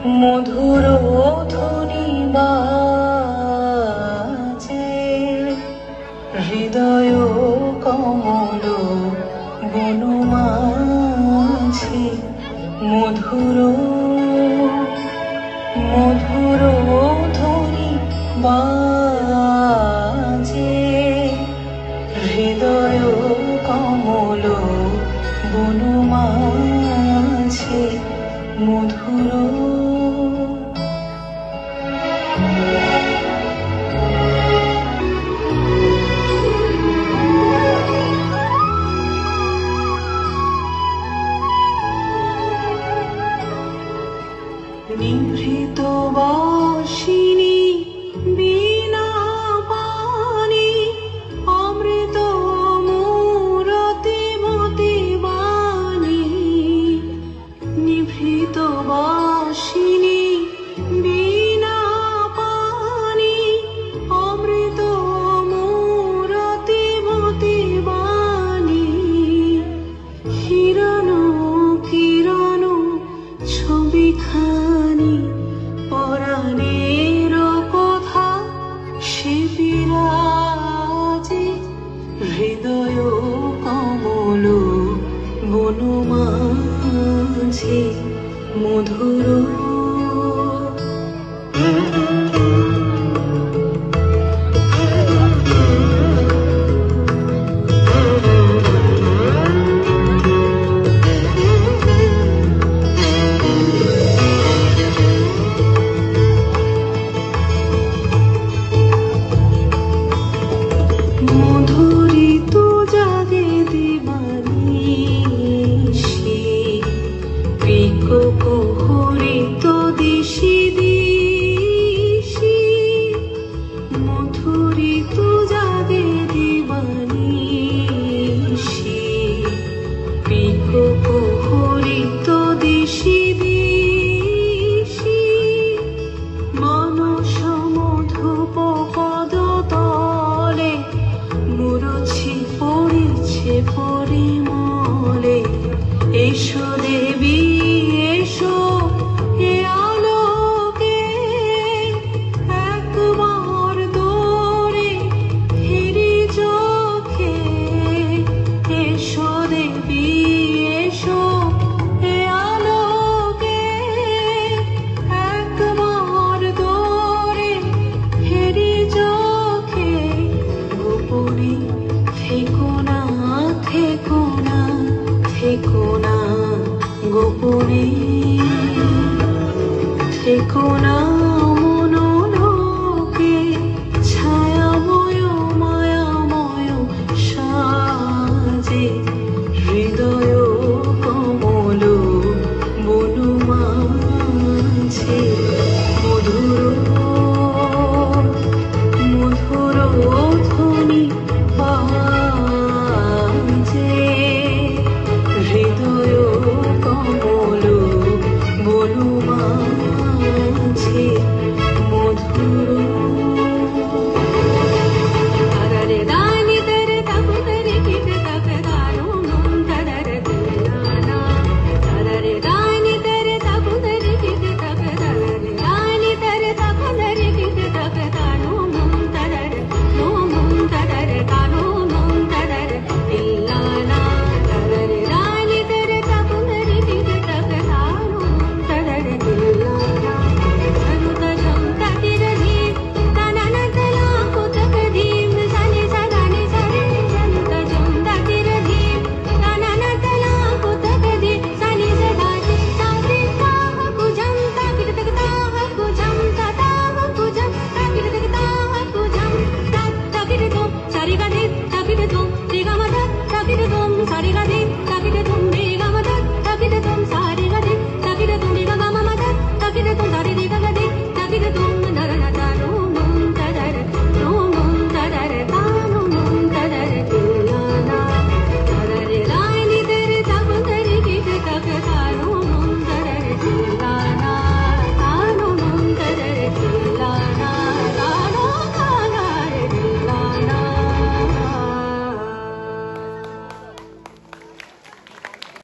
মধুর ধুনি বাজে হৃদয় কমল বনমাঝে মধুর মধুর ধুনি বাজে হৃদয় কমল বনমাঝে মধুর নিভৃত বা হৃদয় কমল বনমাঝে মধুর দেবী গোপনে ঠিকোনা राधे राधे